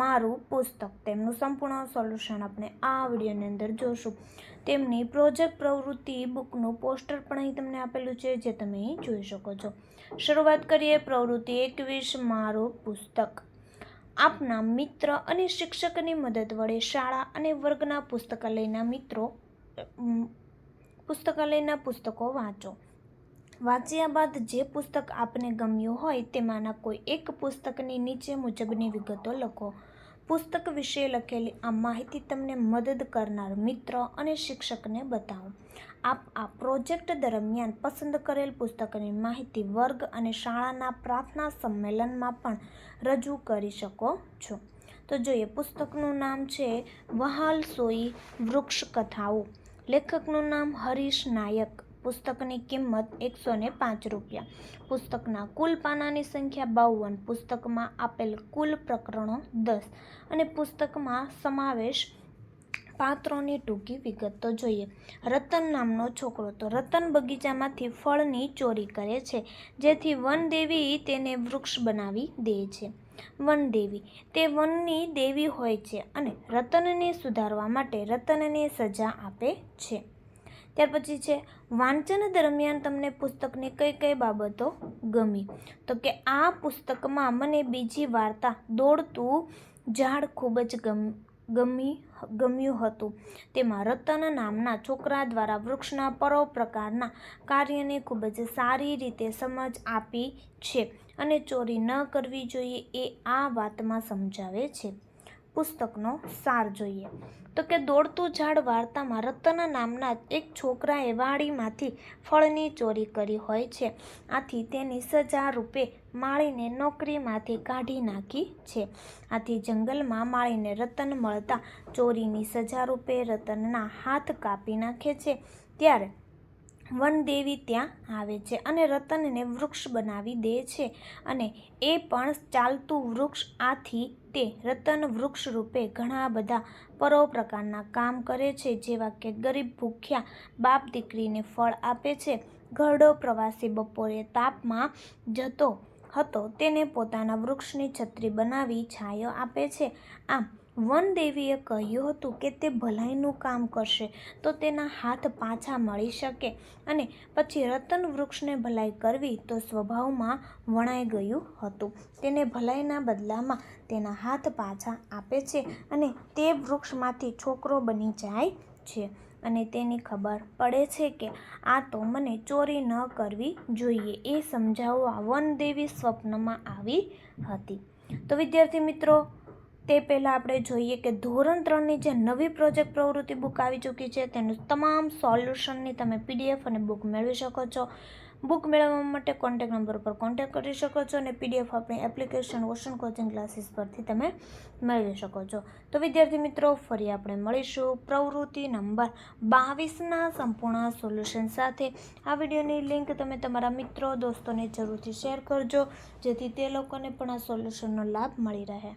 મારું પુસ્તક. તેમનું સંપૂર્ણ સોલ્યુશન આપણે આ વિડીયોની અંદર જોશું. તેમની પ્રોજેક્ટ પ્રવૃત્તિ બુકનું પોસ્ટર પણ અહીં તમને આપેલું છે, જે તમે અહીં જોઈ શકો છો. શરૂઆત કરીએ પ્રવૃત્તિ એકવીસ, મારું પુસ્તક. આપના મિત્ર અને શિક્ષકની મદદ વડે શાળા અને વર્ગના પુસ્તકાલયના મિત્રો પુસ્તકાલયના પુસ્તકો વાંચો. વાંચ્યા બાદ જે પુસ્તક આપને ગમ્યું હોય તેમાંના કોઈ એક પુસ્તકની નીચે મુજબની વિગતો લખો. પુસ્તક વિશે લખેલી આ માહિતી તમને મદદ કરનાર મિત્ર અને શિક્ષકને બતાવો. આપ આ પ્રોજેક્ટ દરમિયાન પસંદ કરેલ પુસ્તકની માહિતી વર્ગ અને શાળાના પ્રાર્થના સંમેલનમાં પણ રજૂ કરી શકો છો. તો જોઈએ પુસ્તકનું નામ છે વહાલ સોઈ વૃક્ષ કથાઓ લેખકનું નામ હરીશ નાયક. પુસ્તકની કિંમત એકસો ને પાંચ રૂપિયા. પુસ્તકના કુલ પાનાની સંખ્યા બાવન, પુસ્તકમાં આપેલ કુલ પ્રકરણો દસ અને પુસ્તકમાં સમાવેશ પાત્રોની ટૂંકી વિગત તો જોઈએ. રતન નામનો છોકરો તો રતન બગીચામાંથી ફળની ચોરી કરે છે, જેથી વનદેવી તેને વૃક્ષ બનાવી દે છે. વનદેવી, તે વનની દેવી હોય છે અને રતનને સુધારવા માટે રતનને સજા આપે છે. ત્યાર પછી છે, વાંચન દરમિયાન તમને પુસ્તકની કઈ કઈ બાબતો ગમી? તો કે આ પુસ્તકમાં મને બીજી વાર્તા દોડતું ઝાડ ખૂબ જ ગમ, ગમી, ગમ્યું હતું. તેમાં રતન નામના છોકરા દ્વારા વૃક્ષના પરો પ્રકારના કાર્યને ખૂબ જ સારી રીતે સમજ આપી છે અને ચોરી ન કરવી જોઈએ એ આ વાતમાં સમજાવે છે. પુસ્તકનો સાર જોઈએ. તો કે દોડતું ઝાડ વાર્તામાં રતન નામના એક છોકરાએ વાડીમાંથી ફળની ચોરી કરી હોય છે. આથી તેની સજા રૂપે માળીને નોકરીમાંથી કાઢી નાખી છે. આથી જંગલમાં માળીને રતન મળતા ચોરીની સજા રૂપે રતનના હાથ કાપી નાખે છે. ત્યારે વનદેવી ત્યાં આવે છે અને રતનને વૃક્ષ બનાવી દે છે અને એ પણ ચાલતું વૃક્ષ આથી તે રતન વૃક્ષ રૂપે ઘણા બધા પરોપ્રકારના કામ કરે છે, જેવા કે ગરીબ ભૂખ્યા બાપ દીકરીને ફળ આપે છે, ઘરડો પ્રવાસી બપોરે તાપમાં જતો હતો, તેને પોતાના વૃક્ષની છત્રી બનાવી છાંયો આપે છે. આમ વનદેવીએ કહ્યું હતું કે તે ભલાઈનું કામ કરશે તો તેના હાથ પાછા મળી શકે અને પછી રતન વૃક્ષને ભલાઈ કરવી તો સ્વભાવમાં વણાઈ ગયું હતું. તેને ભલાઈના બદલામાં તેના હાથ પાછા આપે છે અને તે વૃક્ષમાંથી છોકરો બની જાય છે અને તેની ખબર પડે છે કે આ તો મને ચોરી ન કરવી જોઈએ એ સમજાવવા વનદેવી સ્વપ્નમાં આવી હતી. તો વિદ્યાર્થી મિત્રો તે પહેલાં આપણે જોઈએ કે ધોરણ ત્રણની જે નવી પ્રોજેક્ટ પ્રવૃત્તિ બુક આવી ચૂકી છે, તેનું તમામ સોલ્યુશનની તમે પીડીએફ અને બુક મેળવી શકો છો. બુક મેળવવા માટે કોન્ટેક નંબર પર કોન્ટેક કરી શકો છો અને પીડીએફ આપણી એપ્લિકેશન ઓશન કોચિંગ ક્લાસીસ પરથી તમે મેળવી શકો છો. તો વિદ્યાર્થી મિત્રો, ફરી આપણે મળીશું. પ્રવૃત્તિ નંબર બાવીસના સંપૂર્ણ સોલ્યુશન સાથે. આ વિડીયોની લિંક તમે તમારા મિત્રો, દોસ્તોને જરૂરથી શેર કરજો, જેથી તે લોકોને પણ આ સોલ્યુશનનો લાભ મળી રહે.